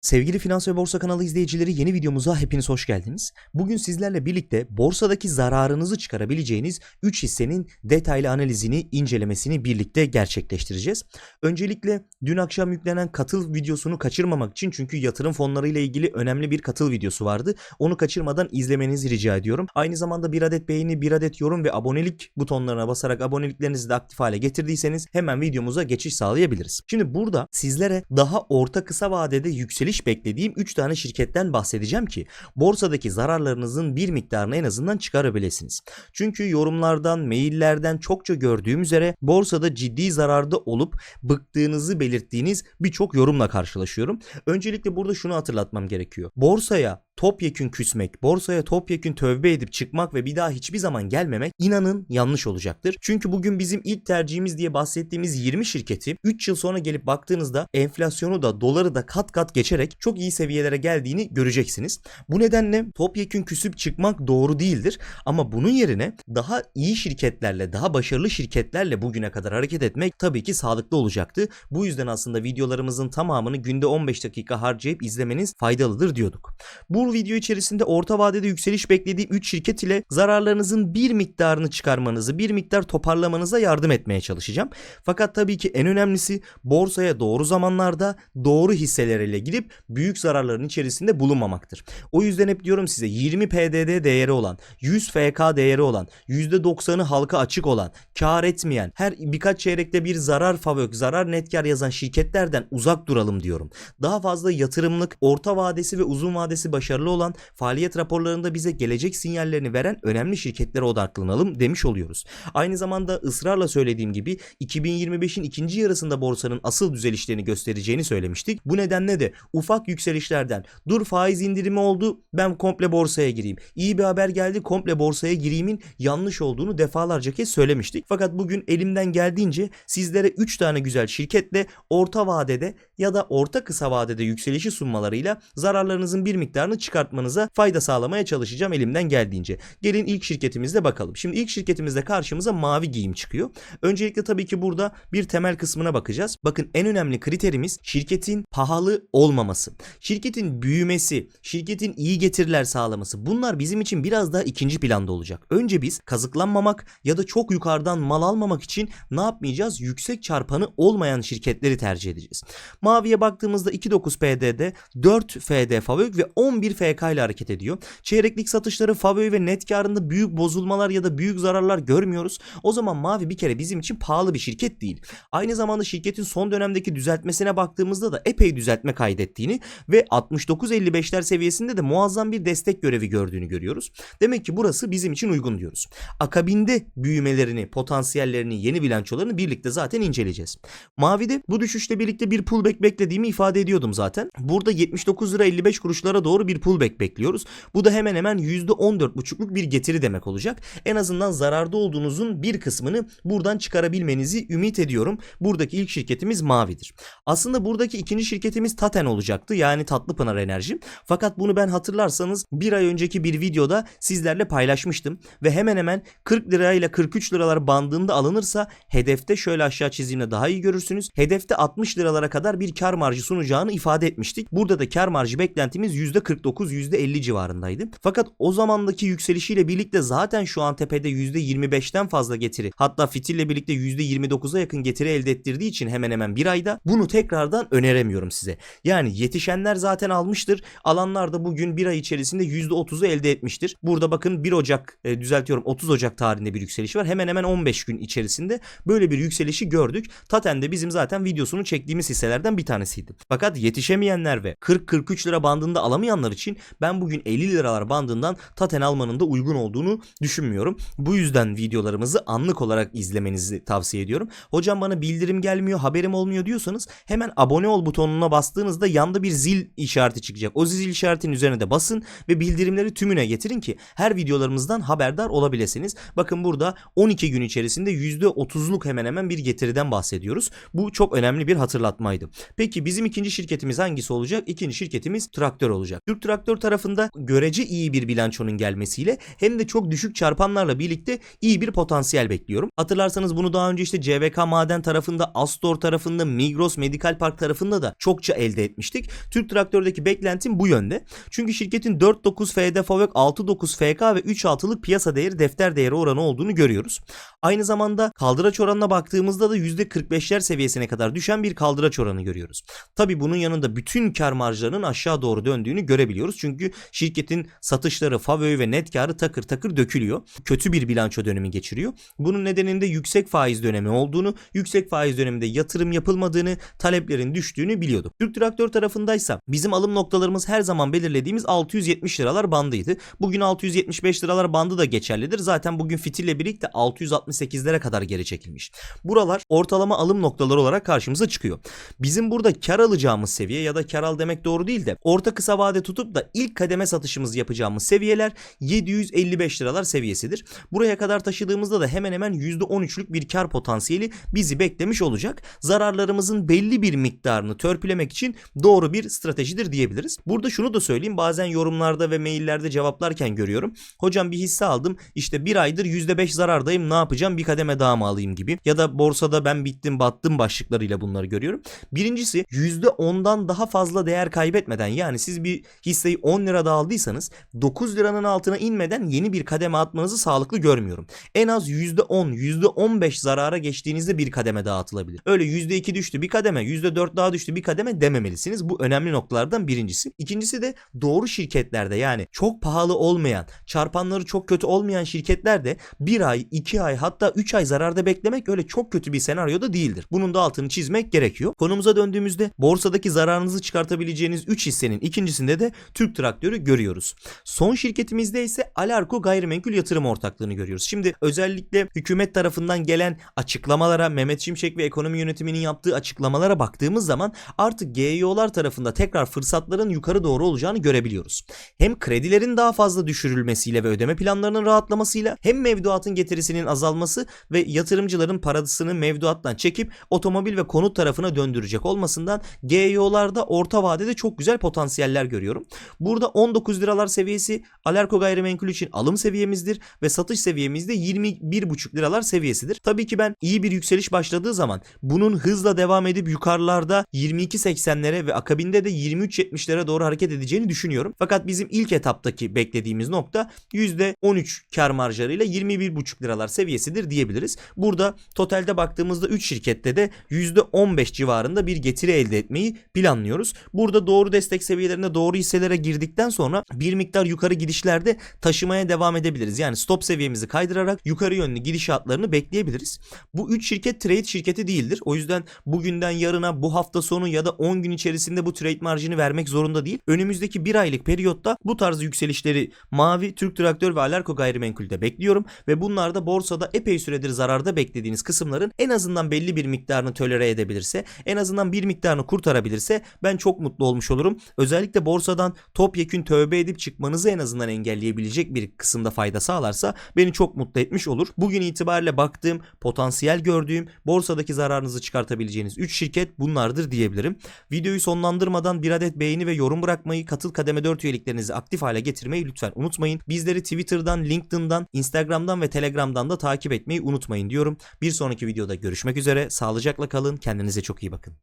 Sevgili Finans ve Borsa kanalı izleyicileri yeni videomuza hepiniz hoş geldiniz. Bugün sizlerle birlikte borsadaki zararınızı çıkarabileceğiniz 3 hissenin detaylı analizini, incelemesini birlikte gerçekleştireceğiz. Öncelikle dün akşam yüklenen katıl videosunu kaçırmamak için çünkü yatırım fonları ile ilgili önemli bir katıl videosu vardı. Onu kaçırmadan izlemenizi rica ediyorum. Aynı zamanda bir adet beğeni, bir adet yorum ve abonelik butonlarına basarak aboneliklerinizi de aktif hale getirdiyseniz hemen videomuza geçiş sağlayabiliriz. Şimdi burada sizlere daha orta kısa vadede yükseliş beklediğim 3 tane şirketten bahsedeceğim ki borsadaki zararlarınızın bir miktarını en azından çıkarabilirsiniz. Çünkü yorumlardan, maillerden çokça gördüğüm üzere borsada ciddi zararda olup bıktığınızı belirttiğiniz birçok yorumla karşılaşıyorum. Öncelikle burada şunu hatırlatmam gerekiyor. Borsaya topyekün küsmek, borsaya topyekün tövbe edip çıkmak ve bir daha hiçbir zaman gelmemek inanın yanlış olacaktır. Çünkü bugün bizim ilk tercihimiz diye bahsettiğimiz 20 şirketi 3 yıl sonra gelip baktığınızda enflasyonu da doları da kat kat geçerek çok iyi seviyelere geldiğini göreceksiniz. Bu nedenle topyekün küsüp çıkmak doğru değildir ama bunun yerine daha iyi şirketlerle, daha başarılı şirketlerle bugüne kadar hareket etmek tabii ki sağlıklı olacaktı. Bu yüzden aslında videolarımızın tamamını günde 15 dakika harcayıp izlemeniz faydalıdır diyorduk. Bu video içerisinde orta vadede yükseliş beklediği 3 şirket ile zararlarınızın bir miktarını çıkarmanızı, bir miktar toparlamanıza yardım etmeye çalışacağım. Fakat tabii ki en önemlisi borsaya doğru zamanlarda doğru hisselerle girip büyük zararların içerisinde bulunmamaktır. O yüzden hep diyorum size 20 PDD değeri olan, 100 FK değeri olan, %90'ı halka açık olan, kar etmeyen, her birkaç çeyrekte bir zarar favök, zarar net kar yazan şirketlerden uzak duralım diyorum. Daha fazla yatırımlık, orta vadesi ve uzun vadesi başarılı olan, faaliyet raporlarında bize gelecek sinyallerini veren önemli şirketlere odaklanalım demiş oluyoruz. Aynı zamanda ısrarla söylediğim gibi 2025'in ikinci yarısında borsanın asıl düzelişlerini göstereceğini söylemiştik. Bu nedenle de ufak yükselişlerden dur faiz indirimi oldu ben komple borsaya gireyim. İyi bir haber geldi komple borsaya gireyimin yanlış olduğunu defalarca kez söylemiştik. Fakat bugün elimden geldiğince sizlere 3 tane güzel şirketle orta vadede ya da orta kısa vadede yükselişi sunmalarıyla zararlarınızın bir miktarını çıkartmanıza fayda sağlamaya çalışacağım elimden geldiğince. Gelin ilk şirketimizde bakalım. Şimdi ilk şirketimizde karşımıza mavi giyim çıkıyor. Öncelikle tabii ki burada bir temel kısmına bakacağız. Bakın en önemli kriterimiz şirketin pahalı olmaması. Şirketin büyümesi, şirketin iyi getiriler sağlaması. Bunlar bizim için biraz daha ikinci planda olacak. Önce biz kazıklanmamak ya da çok yukarıdan mal almamak için ne yapmayacağız? Yüksek çarpanı olmayan şirketleri tercih edeceğiz. Maviye baktığımızda 2.9 PD'de 4 FD Favök ve 11 FK ile hareket ediyor. Çeyreklik satışları Favök ve net karında büyük bozulmalar ya da büyük zararlar görmüyoruz. O zaman Mavi bir kere bizim için pahalı bir şirket değil. Aynı zamanda şirketin son dönemdeki düzeltmesine baktığımızda da epey düzeltme kaydettiğini ve 69.55'ler seviyesinde de muazzam bir destek görevi gördüğünü görüyoruz. Demek ki burası bizim için uygun diyoruz. Akabinde büyümelerini, potansiyellerini, yeni bilançolarını birlikte zaten inceleyeceğiz. Mavi'de bu düşüşle birlikte bir pullback beklediğimi ifade ediyordum zaten. Burada 79 lira 55 kuruşlara doğru bir pullback bekliyoruz. Bu da hemen hemen %14,5'luk bir getiri demek olacak. En azından zararda olduğunuzun bir kısmını buradan çıkarabilmenizi ümit ediyorum. Buradaki ilk şirketimiz Mavi'dir. Aslında buradaki ikinci şirketimiz Taten olacaktı. Yani Tatlıpınar Enerji. Fakat bunu ben hatırlarsanız bir ay önceki bir videoda sizlerle paylaşmıştım. Ve hemen hemen 40 lirayla 43 liralar bandında alınırsa hedefte şöyle aşağı çizimle daha iyi görürsünüz. Hedefte 60 liralara kadar bir kar marjı sunacağını ifade etmiştik. Burada da kar marjı beklentimiz %49 %50 civarındaydı. Fakat o zamandaki yükselişiyle birlikte zaten şu an tepede %25'ten fazla getiri hatta fitille birlikte %29'a yakın getiri elde ettirdiği için hemen hemen bir ayda bunu tekrardan öneremiyorum size. Yani yetişenler zaten almıştır. Alanlar da bugün bir ay içerisinde %30'u elde etmiştir. Burada bakın 1 Ocak e, düzeltiyorum 30 Ocak tarihinde bir yükseliş var. Hemen hemen 15 gün içerisinde böyle bir yükselişi gördük. Taten de bizim zaten videosunu çektiğimiz hisselerden bir tanesiydi. Fakat yetişemeyenler ve 40-43 lira bandında alamayanlar için ben bugün 50 liralar bandından Taten almanın da uygun olduğunu düşünmüyorum. Bu yüzden videolarımızı anlık olarak izlemenizi tavsiye ediyorum. Hocam bana bildirim gelmiyor, haberim olmuyor diyorsanız hemen abone ol butonuna bastığınızda yanda bir zil işareti çıkacak. O zil işaretinin üzerine de basın ve bildirimleri tümüne getirin ki her videolarımızdan haberdar olabilirsiniz. Bakın burada 12 gün içerisinde %30'luk hemen hemen bir getiriden bahsediyoruz. Bu çok önemli bir hatırlatmaydı. Peki bizim ikinci şirketimiz hangisi olacak? İkinci şirketimiz Traktör olacak. Türk Traktör tarafında görece iyi bir bilançonun gelmesiyle hem de çok düşük çarpanlarla birlikte iyi bir potansiyel bekliyorum. Hatırlarsanız bunu daha önce işte CVK Maden tarafında, Astor tarafında, Migros Medical Park tarafında da çokça elde etmiştik. Türk Traktör'deki beklentim bu yönde. Çünkü şirketin 4.9 FD FAVÖK, 6.9 FK ve 3.6'lık piyasa değeri defter değeri oranı olduğunu görüyoruz. Aynı zamanda kaldıraç oranına baktığımızda da %45'ler seviyesine kadar düşen bir kaldıraç oranı görüyoruz. Tabi bunun yanında bütün kar marjlarının aşağı doğru döndüğünü görebiliyoruz. Çünkü şirketin satışları, favö ve net karı takır takır dökülüyor. Kötü bir bilanço dönemi geçiriyor. Bunun nedeninde yüksek faiz dönemi olduğunu, yüksek faiz döneminde yatırım yapılmadığını, taleplerin düştüğünü biliyorduk. Türk Traktör tarafındaysa bizim alım noktalarımız her zaman belirlediğimiz 670 liralar bandıydı. Bugün 675 liralar bandı da geçerlidir. Zaten bugün fitille birlikte 668'lere kadar geri çekilmiş. Buralar ortalama alım noktaları olarak karşımıza çıkıyor. Bizim burada kar alacağımız seviye ya da kar al demek doğru değil de orta kısa vade tutup da ilk kademe satışımızı yapacağımız seviyeler 755 liralar seviyesidir. Buraya kadar taşıdığımızda da hemen hemen %13'lük bir kar potansiyeli bizi beklemiş olacak. Zararlarımızın belli bir miktarını törpülemek için doğru bir stratejidir diyebiliriz. Burada şunu da söyleyeyim bazen yorumlarda ve maillerde cevaplarken görüyorum. Hocam bir hisse aldım işte bir aydır %5 zarardayım ne yapacağım bir kademe daha mı alayım gibi. Ya da borsada ben bittim battım başlıklarıyla bunları görüyorum. Birincisi %10'dan daha fazla değer kaybetmeden yani siz bir hisseyi 10 lirada aldıysanız 9 liranın altına inmeden yeni bir kademe atmanızı sağlıklı görmüyorum. En az %10, %15 zarara geçtiğinizde bir kademe daha atılabilir. Öyle %2 düştü bir kademe, %4 daha düştü bir kademe dememelisiniz. Bu önemli noktalardan birincisi. İkincisi de doğru şirketlerde yani çok pahalı olmayan, çarpanları çok kötü olmayan şirketlerde bir ay, iki ay hatta 3 ay zararda beklemek öyle çok kötü bir senaryoda değildir. Bunun da altını çizmek gerekiyor. Konumuza döndüğümüzde borsadaki zararınızı çıkartabileceğiniz 3 hissenin ikincisinde de Türk Traktörü görüyoruz. Son şirketimizde ise Alarko Gayrimenkul Yatırım Ortaklığı'nı görüyoruz. Şimdi özellikle hükümet tarafından gelen açıklamalara, Mehmet Şimşek ve ekonomi yönetiminin yaptığı açıklamalara baktığımız zaman artık GEO'lar tarafında tekrar fırsatların yukarı doğru olacağını görebiliyoruz. Hem kredilerin daha fazla düşürülmesiyle ve ödeme planlarının rahatlamasıyla hem mevduatın getirisinin azalması ve yatırımcıların parasını mevduattan çekip otomobil ve konut tarafına döndürecek olmasından GEO'larda orta vadede çok güzel potansiyeller görüyorum. Burada 19 liralar seviyesi Alerko gayrimenkul için alım seviyemizdir ve satış seviyemizde 21,5 liralar seviyesidir. Tabii ki ben iyi bir yükseliş başladığı zaman bunun hızla devam edip yukarılarda 22.80'lere ve akabinde de 23.70'lere doğru hareket edeceğini düşünüyorum. Fakat bizim ilk etaptaki beklediğimiz nokta %13 kar marjlarıyla 21,5 liralar seviyesidir diyebiliriz. Burada totalde baktığımızda 3 şirkette de %15 civarında bir getiri elde etmeyi planlıyoruz. Burada doğru destek seviyelerinde doğru hisselere girdikten sonra bir miktar yukarı gidişlerde taşımaya devam edebiliriz. Yani stop seviyemizi kaydırarak yukarı yönlü gidişatlarını bekleyebiliriz. Bu 3 şirket trade şirketi değildir. O yüzden bugünden yarına bu hafta sonu ya da 10 gün içerisinde bu trade marjını vermek zorunda değil. Önümüzdeki bir aylık periyotta bu tarz yükselişleri Mavi, Türk Traktör ve Alarko Gayrimenkul'de bekliyorum ve bunlar da borsada epey süredir zararda beklediğiniz kısımların en azından belli bir miktarını tolere edebilirse, en azından bir miktarını kurtarabilirse ben çok mutlu olmuş olurum. Özellikle borsadan topyekün tövbe edip çıkmanızı en azından engelleyebilecek bir kısımda fayda sağlarsa beni çok mutlu etmiş olur. Bugün itibariyle baktığım, potansiyel gördüğüm, borsadaki zararınızı çıkartabileceğiniz 3 şirket bunlardır diyebilirim. Videoyu sonlandırmadan bir adet beğeni ve yorum bırakmayı, katıl kademe 4 üyeliklerinizi aktif hale getirmeyi lütfen unutmayın. Bizleri Twitter'dan, LinkedIn'dan, Instagram'dan ve Telegram'dan da takip etmeyi unutmayın diyorum. Bir sonraki videoda görüşmek üzere. Sağlıcakla kalın. Kendinize çok iyi bakın.